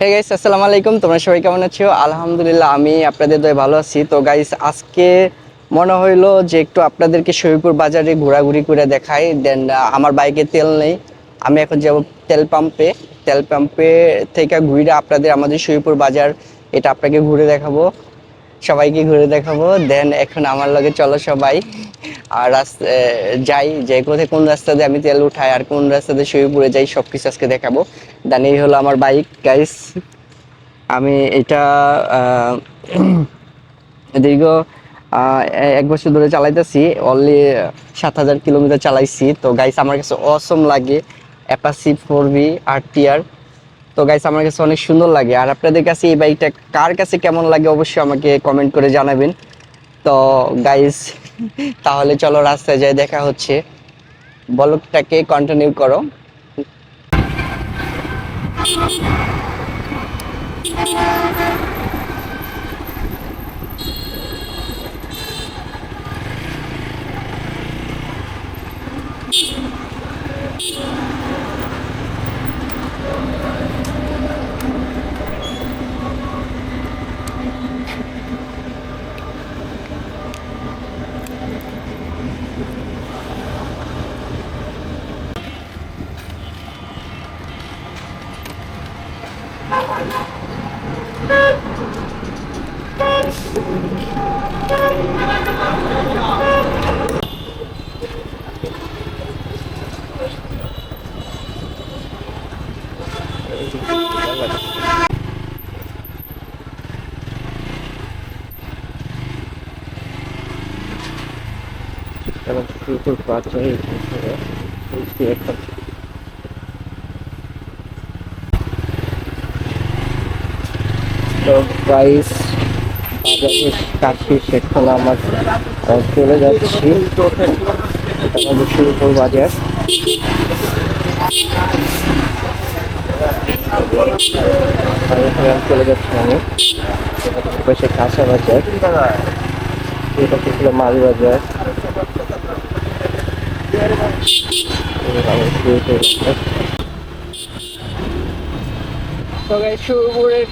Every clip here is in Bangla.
হে গাইস আসসালামু আলাইকুম। তোমরা সবাই কেমন আছো? আলহামদুলিল্লাহ, আমি আপনাদের দয়ে ভালো আছি। তো গাইস আজকে মনে হইল যে একটু আপনাদেরকে শহীদপুর বাজারে ঘোরাঘুরি করে দেখাই। দেন আমার বাইকে তেল নেই। আমি এখন যাব তেল পাম্পে তেল পাম্পে থেকে ঘুরে আপনাদের আমাদের শহীদপুর বাজার, এটা আপনাকে ঘুরে দেখাবো। সবাইকে ঘুরে দেখাবো। দেন এখন আমার লগে চলো সবাই। আর যাই, যে কোথায় কোন রাস্তা দিয়ে আমি তেল উঠাই, আর কোন রাস্তা দিয়ে শুয়ে পড়ে যাই সব কিছু আজকে দেখাবো। দেন এই হলো আমার বাইক গাইস আমি এটা দীর্ঘ এক বছর ধরে চালাইতেছি। অনলি সাত হাজার কিলোমিটার চালাইছি। তো গাইস আমার কাছে অসম লাগে Apache four V R TR তো গাইস আমার কাছে অনেক সুন্দর লাগে। আর আপনাদের কাছে এই বাইকটা কার কাছে কেমন লাগে অবশ্যই আমাকে কমেন্ট করে জানাবেন। তো গাইস তাহলে চলো রাস্তায় যাই, দেখা হচ্ছে। ব্লগটাকে কন্টিনিউ করো। এবং শুরু বাজারে একটা তো প্রাইস কাছে সেখান আমার চলে যাচ্ছি আমাদের শিরপুর বাজার চলে যাচ্ছি আমি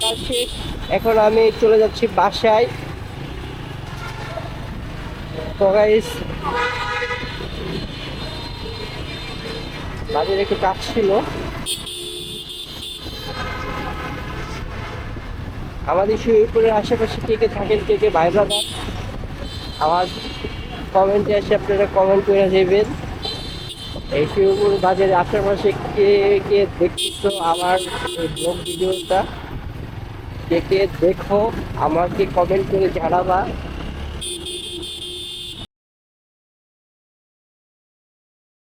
কাছে এখন আমি চলে যাচ্ছি বাসায়। বাজারে একটু কাজ ছিল। আমাদের শরীরপুরের আশেপাশে কে কে থাকেন, কে কে ভাই ব্রাদার আমার কমেন্টে এসে আপনারা কমেন্ট করে দেবেন। এই শিবপুর বাজারে আশেপাশে কে কে দেখছ আমার এই ব্লগ ভিডিওটা কে কে দেখো, আমাকে কমেন্ট করে জানাবা।